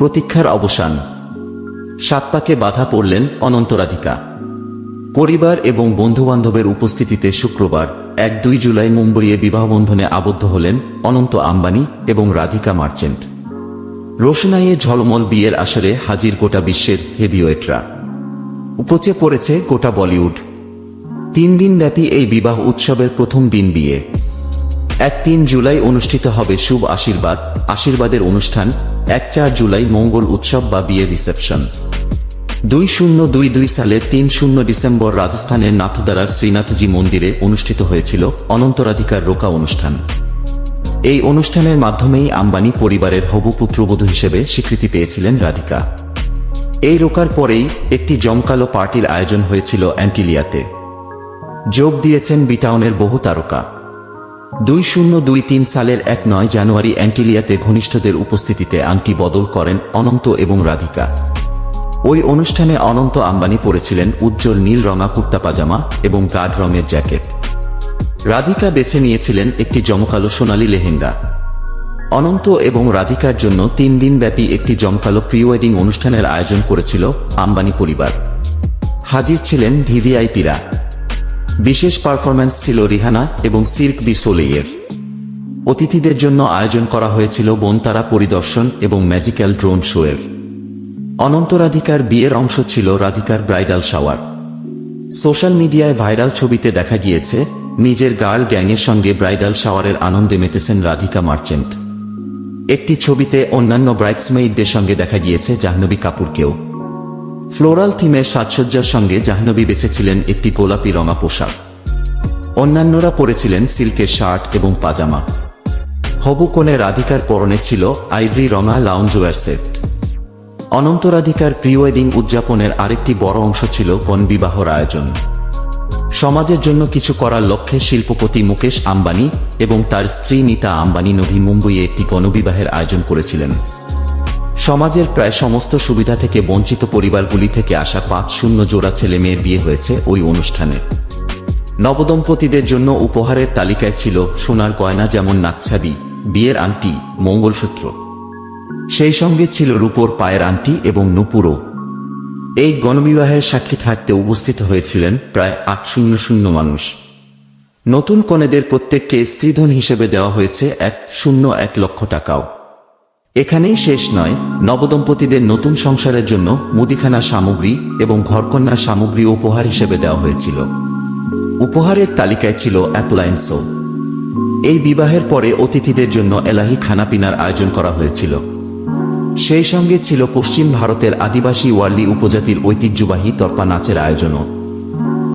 প্রতীক্ষার অবসান। সাত পাকে বাধা পড়লেন অনন্তরাধিকা। পরিবার এবং বন্ধুবান্ধবের উপস্থিতিতে শুক্রবার, এক দুই জুলাই মুম্বইয়ে বিবাহবন্ধনে আবদ্ধ হলেন অনন্ত আম্বানি এবং রাধিকা মার্চেন্ট। রোশনাইয়ে ঝলমল বিয়ের আসরে হাজির গোটা বিশ্বের হেভিওয়েটরা। উপচে পড়েছে গোটা বলিউড। তিন দিন ব্যাপী এই বিবাহ উৎসবের প্রথম দিন বিয়ে। এক তিন জুলাই অনুষ্ঠিত হবে শুভ আশীর্বাদ, আশীর্বাদের অনুষ্ঠান এক চার জুলাই মঙ্গল উৎসব বা বিয়ে রিসেপশন। দুই শূন্য দুই দুই সালের তিন শূন্য ডিসেম্বর রাজস্থানের নাথুদারার শ্রীনাথজি মন্দিরে অনুষ্ঠিত হয়েছিল অনন্তরাধিকার রোকা অনুষ্ঠান। এই অনুষ্ঠানের মাধ্যমেই আম্বানি পরিবারের হবু পুত্রবধূ হিসেবে স্বীকৃতি পেয়েছিলেন রাধিকা। এই রোকার পরেই একটি জমকালো পার্টির আয়োজন হয়েছিল অ্যান্টিলিয়াতে। যোগ দিয়েছেন বিটাউনের বহু তারকা। দুই শূন্য দুই তিন সালের এক নয় জানুয়ারি অ্যান্টিলিয়াতে ঘনিষ্ঠদের উপস্থিতিতে আংটি বদল করেন অনন্ত এবং রাধিকা। ওই অনুষ্ঠানে অনন্ত আম্বানি পরেছিলেন উজ্জ্বল নীল রঙা কুর্তা পাজামা এবং গাঢ় রঙের জ্যাকেট। রাধিকা বেছে নিয়েছিলেন একটি জমকালো সোনালী লেহেঙ্গা। অনন্ত এবং রাধিকার জন্য তিন দিন ব্যাপী একটি জমকালো প্রি ওয়েডিং অনুষ্ঠানের আয়োজন করেছিল আম্বানি পরিবার। হাজির ছিলেন ভিভিআইপিরা বিশেষ পারফরম্যান্স ছিল রিহানা এবং সির্ক দি সোলেইয়ের। অতিথিদের জন্য আয়োজন করা হয়েছিল বনতারা পরিদর্শন এবং ম্যাজিক্যাল ড্রোন শোয়ের। অনন্ত রাধিকার বিয়ের অংশ ছিল রাধিকার ব্রাইডাল শাওয়ার। সোশ্যাল মিডিয়ায় ভাইরাল ছবিতে দেখা গিয়েছে, নিজের গার্ল গ্যাংয়ের সঙ্গে ব্রাইডাল শাওয়ারের আনন্দে মেতেছেন রাধিকা মার্চেন্ট। একটি ছবিতে অন্যান্য ব্রাইডসমেইডদের সঙ্গে দেখা গিয়েছে জাহ্নবী কাপুরকেও। ফ্লোরাল থিমের সাজসজ্জার সঙ্গে জাহ্নবী বেছেছিলেন একটি গোলাপি রঙা পোশাক। অন্যান্যরা পরেছিলেন সিল্কের শার্ট এবং পাজামা। হবু কোণে রাধিকার পরনে ছিল আইভরি রঙা লাউঞ্জওয়ার সেট। অনন্ত রাধিকার প্রি ওয়েডিং উদযাপনের আরেকটি বড় অংশ ছিল বনবিবাহর আয়োজন। সমাজের জন্য কিছু করার লক্ষ্যে শিল্পপতি মুকেশ আম্বানি এবং তার স্ত্রী নীতা আম্বানি নভি মুম্বইয়ে একটি গণবিবাহের আয়োজন করেছিলেন। সমাজের প্রায় সমস্ত সুবিধা থেকে বঞ্চিত পরিবারগুলি থেকে আসা পাঁচ শূন্য জোড়া ছেলে মেয়ের বিয়ে হয়েছে ওই অনুষ্ঠানে। নবদম্পতিদের জন্য উপহারের তালিকায় ছিল সোনার গয়না যেমন নাকছাবি বিয়ের আংটি, মঙ্গলসূত্র। সেই সঙ্গে ছিল রূপোর পায়ের আংটি এবং নুপুরও। এই গণবিবাহের সাক্ষী থাকতে উপস্থিত হয়েছিলেন প্রায় আট শূন্য শূন্য মানুষ। নতুন কনেদের প্রত্যেককে স্ত্রীধন হিসেবে দেওয়া হয়েছে এক শূন্য এক লক্ষ টাকাও। এখানেই শেষ নয়, নবদম্পতিদের নতুন সংসারের জন্য মুদিখানা সামগ্রী এবং ঘরকন্যার সামগ্রী উপহার হিসেবে দেওয়া হয়েছিল। উপহারের তালিকায় ছিল অ্যাপ্লায়েন্সও। এই বিবাহের পরে অতিথিদের জন্য এলাহি খানাপিনার আয়োজন করা হয়েছিল। সেই সঙ্গে ছিল পশ্চিম ভারতের আদিবাসী ওয়ার্লি উপজাতির ঐতিহ্যবাহী তর্পা নাচের আয়োজনও।